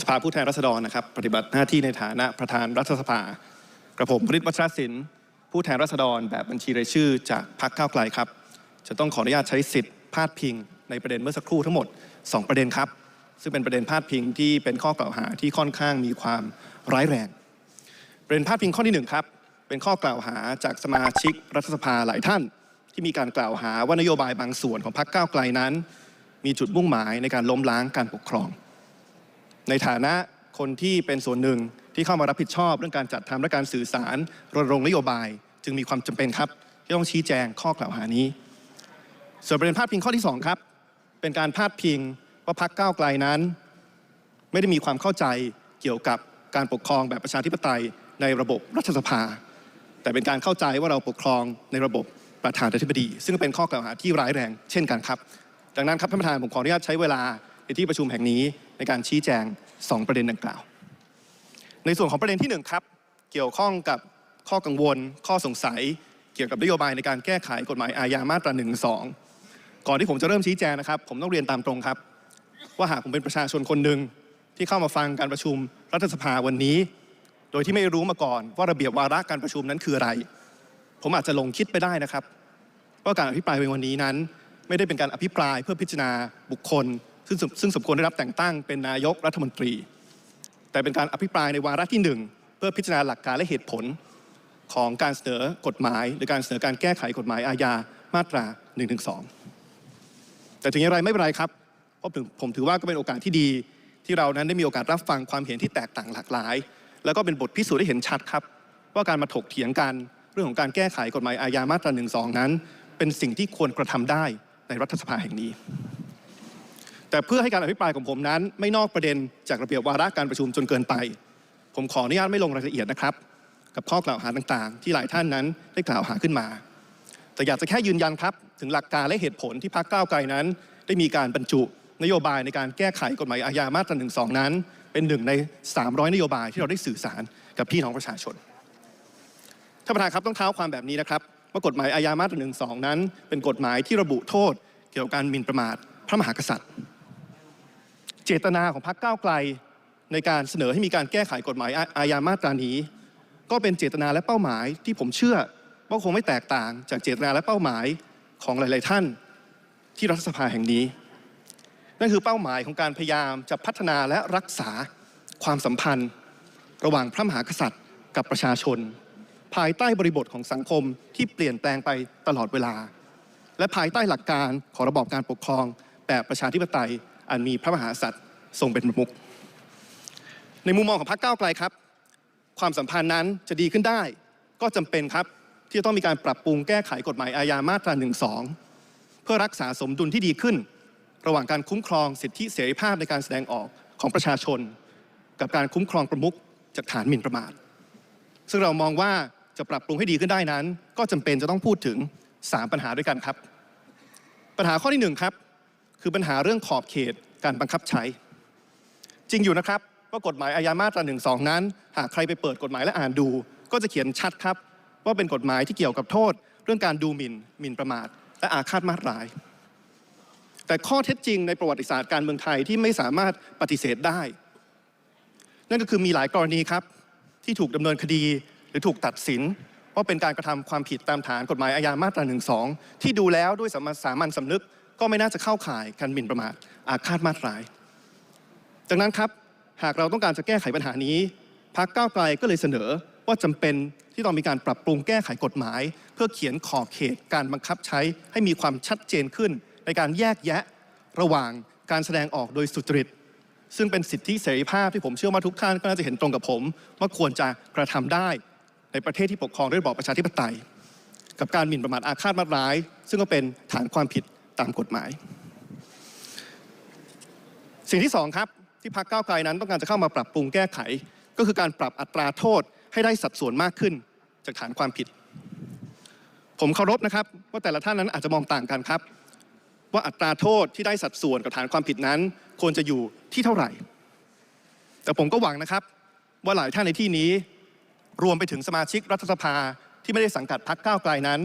สภาผู้แทนราษฎรนะครับ ปฏิบัติหน้าที่ในฐานะประธานรัฐสภากระผมพริตวัชรศิลป์ผู้แทนราษฎรแบบบัญชีรายชื่อจากพรรคก้าวไกลครับ จะต้องขออนุญาตใช้สิทธิ์พาดพิง ในประเด็นเมื่อสักครู่ทั้งหมด 2 ประเด็นครับ ซึ่งเป็นประเด็นพาดพิงที่เป็นข้อกล่าวหาที่ค่อนข้างมีความร้ายแรง ประเด็นพาดพิงข้อที่หนึ่งครับเป็นข้อกล่าวหาจากสมาชิกรัฐสภาหลายท่าน ที่มีการกล่าวหาว่านโยบายบางส่วนของพรรคก้าวไกลนั้น มีจุดมุ่งหมายในการล้มล้างการปกครอง ในฐานะคนที่เป็นส่วนหนึ่งที่เข้ามารับผิดชอบเรื่องการจัดทำและการสื่อสารรณรงค์นโยบาย จึงมีความจำเป็นครับ ที่ต้องชี้แจงข้อกล่าวหานี้ ส่วนประเด็นพาดพิงข้อที่สองครับ เป็นการพาดพิงว่าพรรคก้าวไกลนั้น ไม่ได้มีความเข้าใจเกี่ยวกับการปกครองแบบประชาธิปไตยในระบบรัฐสภา แต่เป็นการเข้าใจว่าเราปกครองในระบบประธานาธิบดี ซึ่งเป็นข้อกล่าวหาที่ร้ายแรง เช่นกันครับ ดังนั้นครับท่านประธานผมขออนุญาตใช้เวลาในที่ประชุมแห่งนี้ ในการชี้แจง 2 ประเด็นดังกล่าว ในส่วนของประเด็นที่1ครับเกี่ยวข้องกับข้อกังวล ข้อสงสัย เกี่ยวกับนโยบายในการแก้ไขกฎหมายอาญามาตรา1นึก่อนที่ผมจะเริ่มชี้แจงนะครับ ผมต้องเรียนตามตรงครับ ว่าหากผมเป็นประชาชนคนหนึ่งที่เข้ามาฟังการประชุมรัฐสภาวันนี้ โดยที่ไม่รู้มาก่อน ว่าระเบียบวาระการประชุมนั้นคืออะไร ผมอาจจะหลงคิดไปได้นะครับ ว่าการอภิปรายในวันนี้นั้น ไม่ได้เป็นการอภิปรายเพื่อพิจารณาบุคคล ซึ่งซึ่งสมควรได้รับแต่งตั้งเป็นนายกรัฐมนตรี แต่เป็นการอภิปรายในวาระที่หนึ่งเพื่อพิจารณาหลักการและเหตุผลของการเสนอกฎหมาย หรือการเสนอการแก้ไขกฎหมายอาญามาตรา1นึแต่ถึงอย่างไรไม่เป็นไรครับเพราะผมถือว่าก็เป็นโอกาสที่ดี ที่เรานั้นได้มีโอกาสรับฟังความเห็นที่แตกต่างหลากหลาย แล้วก็เป็นบทพิสูจน์ได้เห็นชัดครับ ว่าการมาถกเถียงกันเรื่องของการแก้ไขกฎหมายอาญามาตรา1นึนั้น เป็นสิ่งที่ควรกระทำได้ในรัฐสภาแห่งนี้ แต่เพื่อให้การอภิปรายของผมนั้น ไม่นอกประเด็นจากระเบียบวาระการประชุมจนเกินไป ผมขออนุญาตไม่ลงรายละเอียดนะครับ กับข้อกล่าวหาต่างๆ ที่หลายท่านนั้นได้กล่าวหาขึ้นมา แต่อยากจะแค่ยืนยันครับ ถึงหลักการและเหตุผลที่พรรคก้าวไกลนั้น ได้มีการบรรจุนโยบายในการแก้ไขกฎหมายอาญามาตรา1นึนั้น เป็นหนึ่งใน 300 นโยบายที่เราได้สื่อสารกับพี่น้องประชาชนท่านประธานครับต้องเท้าความแบบนี้นะครับว่ากฎหมายอาญามาตรา1นึนั้น เป็นกฎหมายที่ระบุโทษ เกี่ยวกับการหมิ่นประมาทพระมหากษัตริย์ เจตนาของพรรคก้าวไกล ในการเสนอให้มีการแก้ไขกฎหมายอาอาญามาตรานี้ ก็เป็นเจตนาและเป้าหมายที่ผมเชื่อว่าคงไม่แตกต่างจากเจตนาและเป้าหมายของหลาย ๆ ท่านที่รัฐสภาแห่งนี้ นั่นคือเป้าหมายของการพยายามจะพัฒนาและรักษาความสัมพันธ์ ระหว่างพระมหากษัตริย์กับประชาชน ภายใต้บริบทของสังคมที่เปลี่ยนแปลงไปตลอดเวลา และภายใต้หลักการของระบอบการปกครองแบบประชาธิปไตย อันมีพระมหากษัตริย์ทรงเป็นประมุขในมุมมองของพรรคก้าวไกลครับ ความสัมพันธ์นั้นจะดีขึ้นได้ ก็จำเป็นครับที่จะต้องมีการปรับปรุงแก้ไขกฎหมายอาญามาตรา1นึเพื่อรักษาสมดุลที่ดีขึ้น ระหว่างการคุ้มครองสิทธิเสรีภาพในการแสดงออกของประชาชน กับการคุ้มครองประมุขจากฐานหมิ่นประมาทซึ่งเรามองว่าจะปรับปรุงให้ดีขึ้นได้นั้น ก็จำเป็นจะต้องพูดถึง 3 ปัญหาด้วยกันครับ ปัญหาข้อที่1ครับ คือปัญหาเรื่องขอบเขตการบังคับใช้ จริงอยู่นะครับว่ากฎหมายอาญามาตรา1นึนั้น หากใครไปเปิดกฎหมายและอ่านดู ก็จะเขียนชัดครับ ว่าเป็นกฎหมายที่เกี่ยวกับโทษ เรื่องการดูหมิ่นหมิ่นประมาท และอาฆาตมาตร้าย แต่ข้อเท็จจริงในประวัติศาสตร์การเมืองไทยที่ไม่สามารถปฏิเสธได้ นั่นก็คือมีหลายกรณีครับ ที่ถูกดำเนินคดีหรือถูกตัดสินว่าเป็นการกระทำความผิดตามฐานกฎหมายอาญามาตรา1นึที่ดูแล้วด้วยสมัญสามัญสำนึก ก็ไม่น่าจะเข้าข่ายการหมิ่นประมาทอาฆาตมาตร้าย ดังนั้นครับหากเราต้องการจะแก้ไขปัญหานี้พรรคก้าวไกลก็เลยเสนอว่าจำเป็นที่ต้องมีการปรับปรุงแก้ไขกฎหมาย เพื่อเขียนขอบเขตการบังคับใช้ให้มีความชัดเจนขึ้น ในการแยกแยะระหว่างการแสดงออกโดยสุจริต ซึ่งเป็นสิทธิเสรีภาพที่ผมเชื่อว่าทุกท่านก็น่าจะเห็นตรงกับผม ว่าควรจะกระทำได้ในประเทศที่ปกครองด้วยระบอบประชาธิปไตย กับการหมิ่นประมาทอาฆาตมาตร้าย ซึ่งก็เป็นฐานความผิด ตามกฎหมาย สิ่งที่สองครับที่พรรคก้าไกลนั้นต้องการจะเข้ามาปรับปรุงแก้ไข ก็คือการปรับอัตราโทษให้ได้สัดส่วนมากขึ้นจากฐานความผิด ผมเคารพนะครับ ว่าแต่ละท่านนั้นอาจจะมองต่างกันครับ ว่าอัตราโทษที่ได้สัดส่วนกับฐานความผิดนั้น ควรจะอยู่ที่เท่าไหร่ แต่ผมก็หวังนะครับ ว่าหลายท่านในที่นี้ รวมไปถึงสมาชิกรัฐสภาที่ไม่ได้สังกัดพรรคก้าวไกลนั้น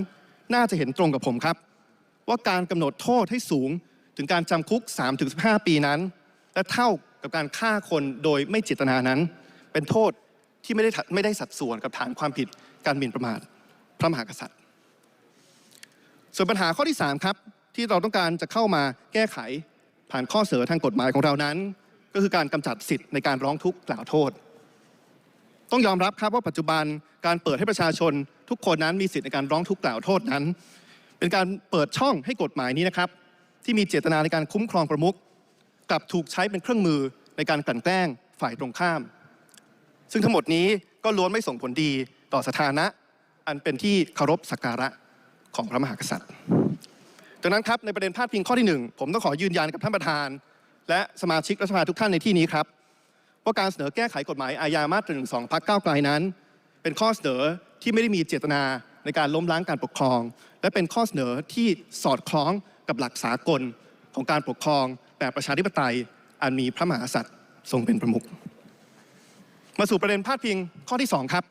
น่าจะเห็นตรงกับผมครับ ว่าการกำหนดโทษให้สูงถึงการจำคุก 3-15 ปีนั้น และเท่ากับการฆ่าคนโดยไม่เจตนานั้น เป็นโทษที่ไม่ได้ไม่ได้สัดส่วนกับฐานความผิดการหมิ่นประมาทพระมหากษัตริย์ ส่วนปัญหาข้อที่ 3 ครับ ที่เราต้องการจะเข้ามาแก้ไขผ่านข้อเสนอทางกฎหมายของเรานั้น ก็คือการกำจัดสิทธิ์ในการร้องทุกข์กล่าวโทษ ต้องยอมรับครับว่าปัจจุบันการเปิดให้ประชาชนทุกคนนั้นมีสิทธิ์ในการร้องทุกข์กล่าวโทษนั้น เป็นการเปิดช่องให้กฎหมายนี้นะครับ ที่มีเจตนาในการคุ้มครองประมุขกลับถูกใช้เป็นเครื่องมือในการกลั่นแกล้งฝ่ายตรงข้าม ซึ่งทั้งหมดนี้ก็ล้วนไม่ส่งผลดีต่อสถานะ อันเป็นที่เคารพสักการะของพระมหากษัตริย์ดังนั้นครับในประเด็นพาดพิงข้อที่หนึ่งผมต้องขอยืนยันกับท่านประธาน และสมาชิกรัฐสภาทุกท่านในที่นี้ครับว่าการเสนอแก้ไขกฎหมายอาญามาตรา1 2พักก้าวไกลนั้น เป็นข้อเสนอที่ไม่ได้มีเจตนาในการล้มล้างการปกครอง และเป็นข้อเสนอที่สอดคล้องกับหลักสากลของการปกครองแบบประชาธิปไตยอันมีพระมหากษัตริย์ทรงเป็นประมุขมาสู่ประเด็นพาดพิงข้อที่ 2 ครับ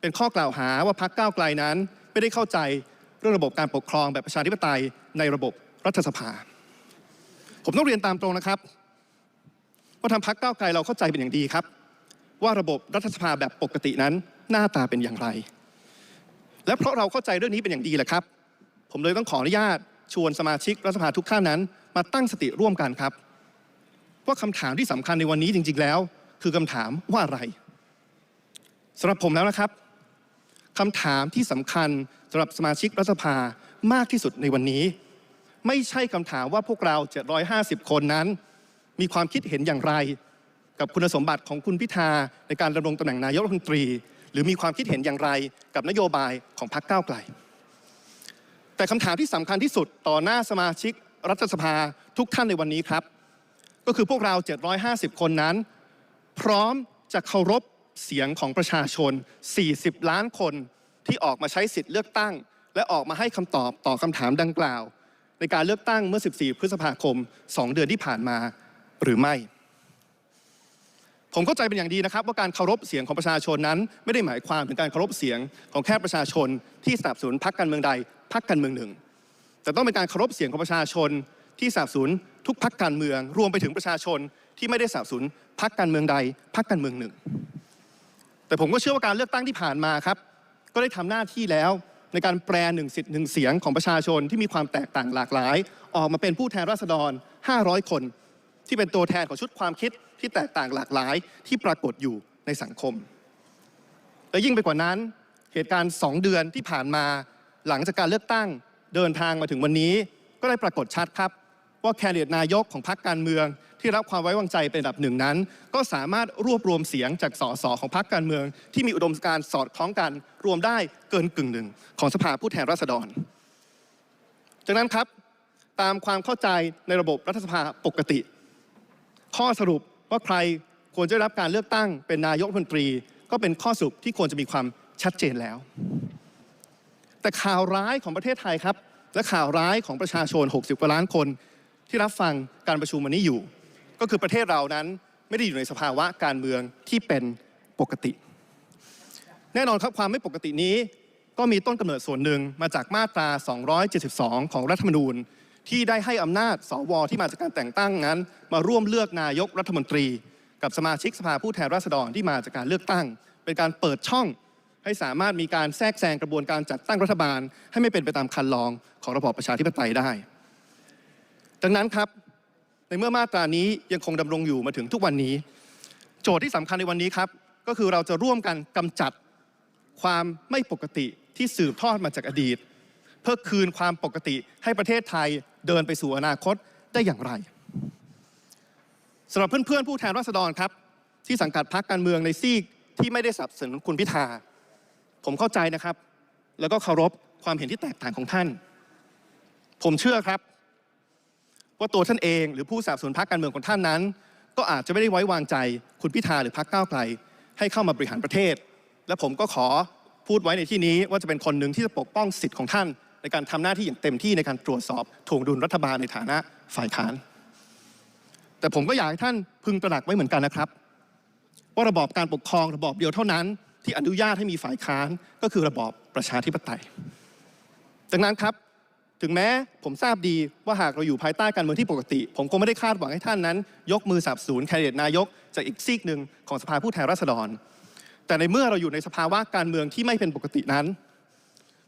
เป็นข้อกล่าวหาว่าพักก้าวไกลนั้น ไม่ได้เข้าใจเรื่องระบบการปกครองแบบประชาธิปไตยในระบบรัฐสภา ผมต้องเรียนตามตรงนะครับ ว่าทางพักก้าวไกลเราเข้าใจเป็นอย่างดีครับ ว่าระบบรัฐสภาแบบปกตินั้นหน้าตาเป็นอย่างไร และเพราะเราเข้าใจเรื่องนี้เป็นอย่างดีแหละครับ ผมเลยต้องขออนุญาตชวนสมาชิกรัฐสภาทุกท่านนั้น มาตั้งสติร่วมกันครับว่าคำถามที่สำคัญในวันนี้จริง ๆ แล้ว คือคำถามว่าอะไรสำหรับผมแล้วนะครับคำถามที่สำคัญสำหรับสมาชิกรัฐสภามากที่สุดในวันนี้ ไม่ใช่คำถามว่าพวกเรา 750 คนนั้น มีความคิดเห็นอย่างไร กับคุณสมบัติของคุณพิธาในการดำรงตำแหน่งนายกรัฐมนตรี หรือมีความคิดเห็นอย่างไรกับนโยบายของพรรคก้าวไกล แต่คำถามที่สำคัญที่สุดต่อหน้าสมาชิกรัฐสภาทุกท่านในวันนี้ครับ ก็คือพวกเรา 750 คนนั้น พร้อมจะเคารพเสียงของประชาชน 40 ล้านคนที่ออกมาใช้สิทธิ์เลือกตั้ง และออกมาให้คำตอบต่อคำถามดังกล่าว ในการเลือกตั้งเมื่อ 14 พฤษภาคม 2 เดือนที่ผ่านมาหรือไม่ ผมเข้าใจเป็นอย่างดีนะครับว่าการเคารพเสียงของประชาชนนั้น ไม่ได้หมายความถึงการเคารพเสียงของแค่ประชาชน ที่สนับสนุนพรรคการเมืองใดพรรคการเมืองหนึ่ง แต่ต้องเป็นการเคารพเสียงของประชาชน ที่สนับสนุนทุกพรรคการเมือง รวมไปถึงประชาชนที่ไม่ได้สนับสนุนพรรคการเมืองใดพรรคการเมืองหนึ่ง แต่ผมก็เชื่อว่าการเลือกตั้งที่ผ่านมาครับ ก็ได้ทำหน้าที่แล้วในการแปลหนึ่งสิทธิ์หนึ่งเสียงของประชาชนที่มีความแตกต่างหลากหลาย ออกมาเป็นผู้แทนราษฎร 500 คน ที่เป็นตัวแทนของชุดความคิดที่แตกต่างหลากหลายที่ปรากฏอยู่ในสังคม และยิ่งไปกว่านั้น เหตุการณ์ 2 เดือนที่ผ่านมาหลังจากการเลือกตั้งเดินทางมาถึงวันนี้ ก็ได้ปรากฏชัดครับ ว่าแคนดิเดตนายกของพรรคการเมือง ที่รับความไว้วางใจเป็นอันดับหนึ่งนั้น ก็สามารถรวบรวมเสียงจากสสของพรรคการเมือง ที่มีอุดมการณ์สอดคล้องกัน รวมได้เกินกึ่งหนึ่งของสภาผู้แทนราษฎร จากนั้นครับ ตามความเข้าใจในระบบรัฐสภาปกติ ข้อสรุปว่าใครควรจะรับการเลือกตั้งเป็นนายกรัฐมนตรี ก็เป็นข้อสรุปที่ควรจะมีความชัดเจนแล้ว แต่ข่าวร้ายของประเทศไทยครับ และข่าวร้ายของประชาชน 60กว่าล้านคน ที่รับฟังการประชุมวันนี้อยู่ ก็คือประเทศเรานั้นไม่ได้อยู่ในสภาวะการเมืองที่เป็นปกติ แน่นอนครับความไม่ปกตินี้ ก็มีต้นกำเนิดส่วนหนึ่งมาจากมาตรา 272 ของรัฐธรรมนูญ ที่ได้ให้อำนาจสวที่มาจากการแต่งตั้งนั้น มาร่วมเลือกนายกรัฐมนตรี กับสมาชิกสภาผู้แทนราษฎรที่มาจากการเลือกตั้ง เป็นการเปิดช่องให้สามารถมีการแทรกแซงกระบวนการจัดตั้งรัฐบาล ให้ไม่เป็นไปตามคันลองของระบอบประชาธิปไตยได้ ดังนั้นครับในเมื่อมาตรานี้ยังคงดำรงอยู่มาถึงทุกวันนี้ โจทย์ที่สำคัญในวันนี้ครับ ก็คือเราจะร่วมกันกำจัดความไม่ปกติที่สืบทอดมาจากอดีต เพื่อคืนความปกติให้ประเทศไทยเดินไปสู่อนาคตได้อย่างไรสำหรับเพื่อนๆผู้แทนราษฎรครับ ที่สังกัดพรรคการเมืองในซีกที่ไม่ได้สนับสนุนคุณพิธา ผมเข้าใจนะครับ แล้วก็เคารพความเห็นที่แตกต่างของท่าน ผมเชื่อครับ ว่าตัวท่านเองหรือผู้สนับสนุนพรรคการเมืองของท่านนั้น ก็อาจจะไม่ได้ไว้วางใจคุณพิธาหรือพรรคก้าวไกล ให้เข้ามาบริหารประเทศ และผมก็ขอพูดไว้ในที่นี้ว่าจะเป็นคนหนึ่งที่จะปกป้องสิทธิ์ของท่าน ในการทำหน้าที่อย่างเต็มที่ในการตรวจสอบถ่วงดุลรัฐบาลในฐานะฝ่ายค้าน แต่ผมก็อยากให้ท่านพึงตระหนักไว้เหมือนกันนะครับ ว่าระบอบการปกครองระบอบเดียวเท่านั้น ที่อนุญาตให้มีฝ่ายค้านก็คือระบอบประชาธิปไตยดังนั้นครับถึงแม้ผมทราบดีว่าหากเราอยู่ภายใต้การเมืองที่ปกติ ผมคงไม่ได้คาดหวังให้ท่านนั้น ยกมือสับสนุนแคนดิเดตนายกจากอีกซีกหนึ่งของสภาผู้แทนราษฎร แต่ในเมื่อเราอยู่ในสภาวะการเมืองที่ไม่เป็นปกตินั้น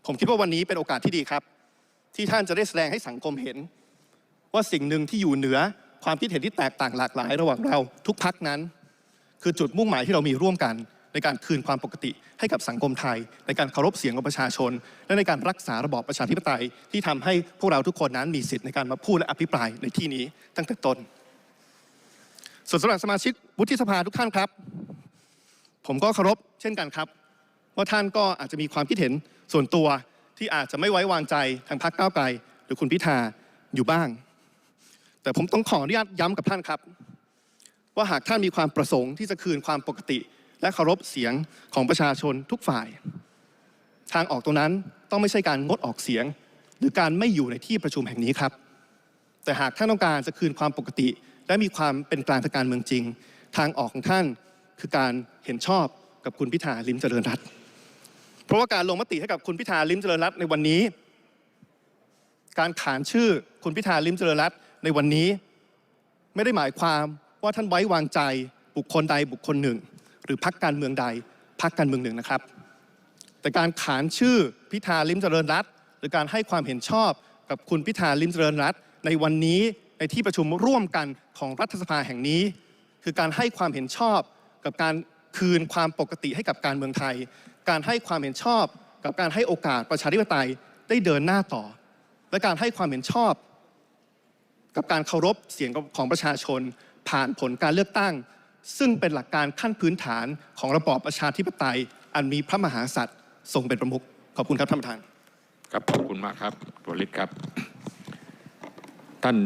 ผมคิดว่าวันนี้เป็นโอกาสที่ดีครับ ที่ท่านจะได้แสดงให้สังคมเห็น ว่าสิ่งหนึ่งที่อยู่เหนือความคิดเห็นที่แตกต่างหลากหลาย ระหว่างเราทุกพักนั้น คือจุดมุ่งหมายที่เรามีร่วมกัน ในการคืนความปกติให้กับสังคมไทย ในการเคารพเสียงของประชาชน และในการรักษาระบอบประชาธิปไตย ที่ทำให้พวกเราทุกคนนั้นมีสิทธิ์ในการมาพูดและอภิปรายในที่นี้ตั้งแต่ต้นส่วนสำหรับสมาชิกวุฒิสภาทุกท่านครับ ผมก็เคารพเช่นกันครับ ว่าท่านก็อาจจะมีความคิดเห็นส่วนตัวที่อาจจะไม่ไว้วางใจทางพรรคก้าวไกล หรือคุณพิธาอยู่บ้าง แต่ผมต้องขออนุญาตย้ำกับท่านครับ ว่าหากท่านมีความประสงค์ที่จะคืนความปกติ และเคารพเสียงของประชาชนทุกฝ่าย ทางออกตรงนั้นต้องไม่ใช่การงดออกเสียง หรือการไม่อยู่ในที่ประชุมแห่งนี้ครับ แต่หากท่านต้องการจะคืนความปกติ และมีความเป็นกลางทางการเมืองจริง ทางออกของท่านคือการเห็นชอบกับคุณพิธาลิมเจริญรัตน์ เพราะว่าการลงมติให้กับคุณพิธาลิมเจริญรัตน์ในวันนี้ การขานชื่อคุณพิธาลิมเจริญรัตน์ในวันนี้ ไม่ได้หมายความว่าท่านไว้วางใจบุคคลใดบุคคลหนึ่ง หรือพักการเมืองใดพักการเมืองหนึ่งนะครับ แต่การขานชื่อพิธาลิมเจริญรัตน์หรือการให้ความเห็นชอบกับคุณพิธาลิมเจริญรัตน์ในวันนี้ในที่ประชุมร่วมกันของรัฐสภาแห่งนี้ คือการให้ความเห็นชอบกับการคืนความปกติให้กับการเมืองไทย การให้ความเห็นชอบกับการให้โอกาสประชาธิปไตยได้เดินหน้าต่อ และการให้ความเห็นชอบ กับการเคารพเสียงของประชาชน ผ่านผลการเลือกตั้ง ซึ่งเป็นหลักการขั้นพื้นฐานของระบอบประชาธิปไตย อันมีพระมหากษัตริย์ทรงเป็นประมุขขอบคุณครับท่านประธาน ครับขอบคุณมากครับตัวลิศครับ ท่าน